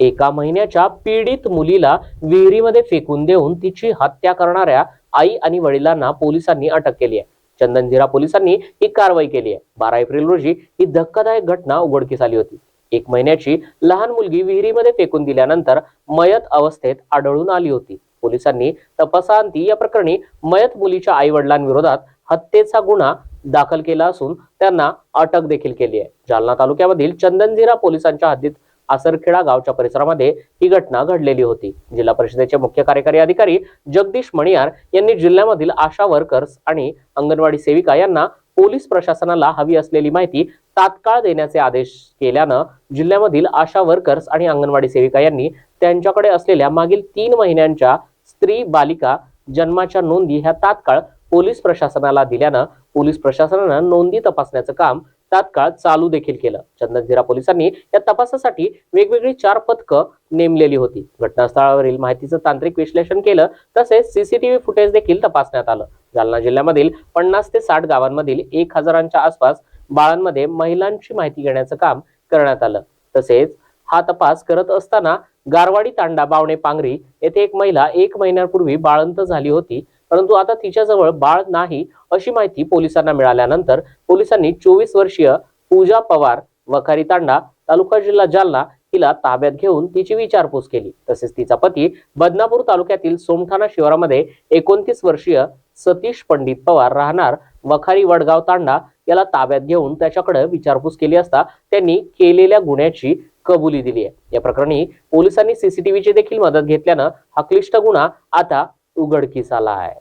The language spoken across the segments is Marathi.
एका महिन्याच्या पीडित मुलीला विहिरीमध्ये फेकून देऊन तिची हत्या करणाऱ्या आई आणि वडिलांना पोलिसांनी अटक केली आहे. चंदनझिरा पोलिसांनी ही कारवाई केली आहे. बारा एप्रिल रोजी ही धक्कादायक घटना उघडकीस आली होती. एक महिन्याची लहान मुलगी विहिरीमध्ये फेकून दिल्यानंतर मयत अवस्थेत आढळून आली होती. पोलिसांनी तपासांती या प्रकरणी मयत मुलीच्या आई वडिलांविरोधात हत्येचा गुन्हा दाखल केला असून त्यांना अटक देखील केली आहे. जालना तालुक्यामधील चंदनझिरा पोलिसांच्या हद्दीत आसरखेडा गावच्या परिसरामध्ये ही घटना घडलेली होती. जिल्हा परिषदेचे मुख्य कार्यकारी अधिकारी जगदीश मणियार यांनी जिल्ह्यामधील आशा वर्कर्स आणि अंगणवाडी सेविका यांना पोलीस प्रशासनाला हवी असलेली माहिती तात्काळ देण्याचे आदेश केल्यानं जिल्ह्यामधील आशा वर्कर्स आणि अंगणवाडी सेविका यांनी त्यांच्याकडे असलेल्या मागील तीन महिन्यांच्या स्त्री बालिका जन्माच्या नोंदी ह्या तात्काळ पोलीस प्रशासनाला दिल्यानं पोलीस प्रशासनानं नोंदी तपासण्याचं काम तात्काळ चालू देखील केलं. चंदनझिरा पोलिसांनी या तपासासाठी वेगवेगळी चार पथकं नेमलेली होती. घटनास्थळावरील माहितीचं तांत्रिक विश्लेषण केलं तसेच सीसीटीव्ही फुटेज देखील तपासण्यात आलं. जालना जिल्ह्यामधील पन्नास ते साठ गावांमधील एक हजारांच्या आसपास बाळांमध्ये महिलांची माहिती घेण्याचं काम करण्यात आलं. तसेच हा तपास करत असताना गारवाडी तांडा बावणे पांगरी येथे एक महिला एक महिन्यापूर्वी बाळंत झाली होती. परंतु आता तिच्याजवळ बाळ नाही अशी माहिती पोलिसांना मिळाल्यानंतर पोलिसांनी चोवीस वर्षीय पूजा पवार वखारी तांडा तालुका जिल्हा जालना हिला ताब्यात घेऊन तिची विचारपूस केली. तसेच तिचा पती बदनापूर तालुक्यातील सोमठाणा शिवारामध्ये एकोणतीस वर्षीय सतीश पंडित पवार राहणार वखारी वडगाव तांडा याला ताब्यात घेऊन त्याच्याकडे विचारपूस केली असता त्यांनी केलेल्या गुन्ह्याची कबुली दिली आहे. या प्रकरणी पोलिसांनी सीसीटीव्हीची देखील मदत घेतल्यानं हा क्लिष्ट गुन्हा आता उघडकीस आला आहे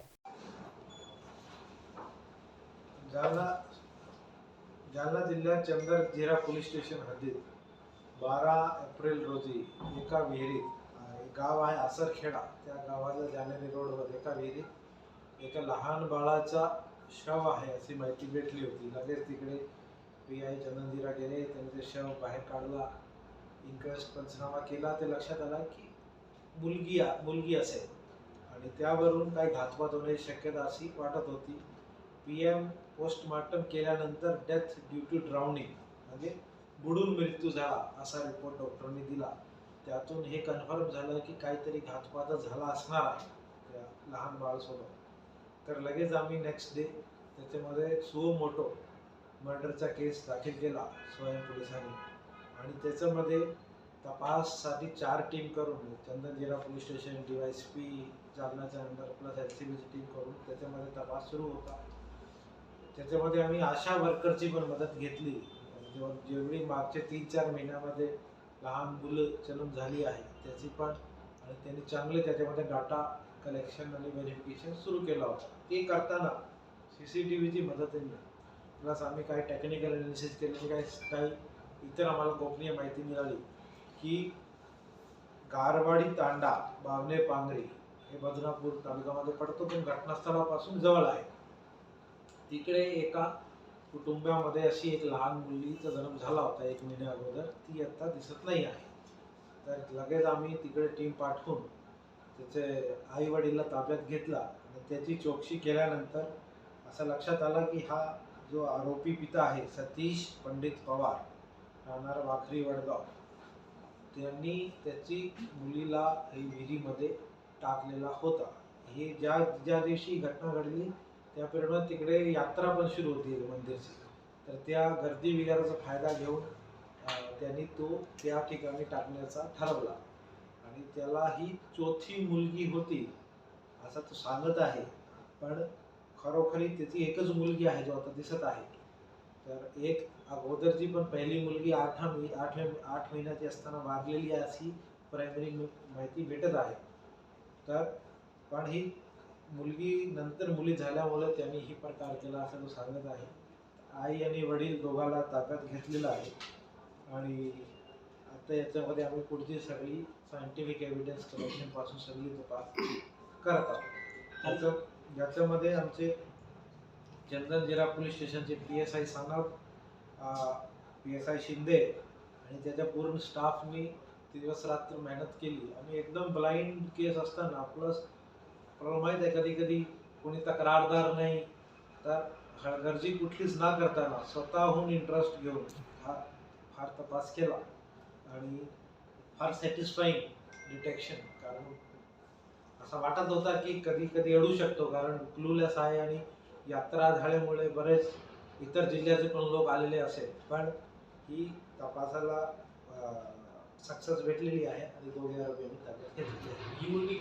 जालना जालना जिल्ह्यात चंदर पोलीस स्टेशन हद्दीत बारा एप्रिल रोजी एका विहिरीत अं, गाव आहे आसरखेडा त्या गावाला जानेरी रोडवर एका विहिरीत एका लहान बाळाचा शव आहे अशी माहिती भेटली होती. लगेच तिकडे पी आय चंदनजिरा गेले शव बाहेर काढला इन्क्वेस्ट पंचनामा केला. ते लक्षात आला की मुलगी मुलगी असेल. आणि त्यावरून काही घातपात होण्याची शक्यता अशी वाटत होती. पी एम पोस्टमार्टम केल्यानंतर डेथ ड्यू टू ड्राउनिंग म्हणजे बुडून मृत्यू झाला असा रिपोर्ट डॉक्टरांनी दिला. त्यातून हे कन्फर्म झालं की काहीतरी घातपात झाला असणार आहे त्या लहान बाळासोबत. तर लगेच आम्ही नेक्स्ट डे त्याच्यामध्ये सुओ मोटो मर्डरचा केस दाखल केला स्वयं पोलिसांनी. आणि त्याच्यामध्ये तपाससाठी चार टीम करून Chandanjira police station D Y S P जालनाच्या नंतर प्लस एल सी बीची टीम करून त्याच्यामध्ये तपास सुरू होता. त्याच्यामध्ये आम्ही आशा वर्करची पण मदत घेतली. जेव्हा जेवढी मागच्या तीन चार महिन्यामध्ये लहान मुलं जन्म झाली आहे त्याची पण आणि त्यांनी चांगले त्याच्यामध्ये डाटा कलेक्शन आणि व्हेरिफिकेशन सुरू केलं होतं. ते करताना सी सी टी व्हीची मदत प्लस आम्ही काही टेक्निकल अनालिसिस केले काही काही इतर आम्हाला गोपनीय माहिती मिळाली. की गारवाडी तांडा बावणे पांगरी हे बदनापूर तालुक्यामध्ये पडतो पण घटनास्थळापासून जवळ आहे. तिकडे एका कुटुंबामध्ये अशी एक लहान मुलीचा जन्म झाला होता एक महिन्या अगोदर. ती आता दिसत नाही आहे. तर लगेच आम्ही तिकडे टीम पाठवून त्याचे आई वडीलला ताब्यात घेतला आणि त्याची चौकशी केल्यानंतर असं लक्षात आलं की हा जो आरोपी पिता आहे सतीश पंडित पवार राहणार वाखरी वडगाव. त्यांनी त्याची मुलीला ही विहिरीमध्ये टाकलेला होता. हे ज्या ज्या दिवशी घटना घडली त्या पिरियडमध्ये तिकडे यात्रा पण सुरू होती मंदिरची. तर त्या गर्दी विहाराचा फायदा घेऊन त्यांनी तो त्या ठिकाणी टाकण्याचा ठरवला. आणि त्याला ही चौथी मुलगी होती असं तो सांगत आहे. पण खरोखरी त्याची एकच मुलगी आहे जो आता दिसत आहे. तर एक अगोदरची पण पहिली मुलगी आठ आठ आठ महिन्याची असताना वारलेली आहे अशी प्रायमरी माहिती भेटत आहे. तर पण ही मुलगी नंतर मुली झाल्यामुळे त्यांनी ही प्रकार केला असं तो सांगत आहे. आई आणि वडील दोघाला ताब्यात घेतलेलं आहे. आणि आता याच्यामध्ये आम्ही पुढची सगळी सायंटिफिक एव्हिडन्स कलेक्शनपासून सगळी तपास करत आहोत. त्याचं याच्यामध्ये आमचे चंदनजिरा पोलीस स्टेशनचे P S I Sanap P S I Shinde आणि त्याच्या पूर्ण स्टाफनी दिवस रात्र मेहनत केली. आणि एकदम ब्लाइंड केस असताना प्लस आपल्याला माहीत आहे कधी कधी कोणी तक्रारदार नाही तर हलगर्जी कुठलीच ना करताना स्वतःहून इंटरेस्ट घेऊन हा फार तपास केला. आणि फार सॅटिस्फाईंग डिटेक्शन कारण असं वाटत होता की कधी कधी अडू शकतो कारण क्लूलेस आहे आणि यात्रा झाल्यामुळे बरेच इतर जिल्ह्याचे पण लोक आलेले असेल. पण ही तपासाला सक्सेस भेटलेली आहे आणि दोघे आरोपी आम्ही ताब्यात ही मुलगी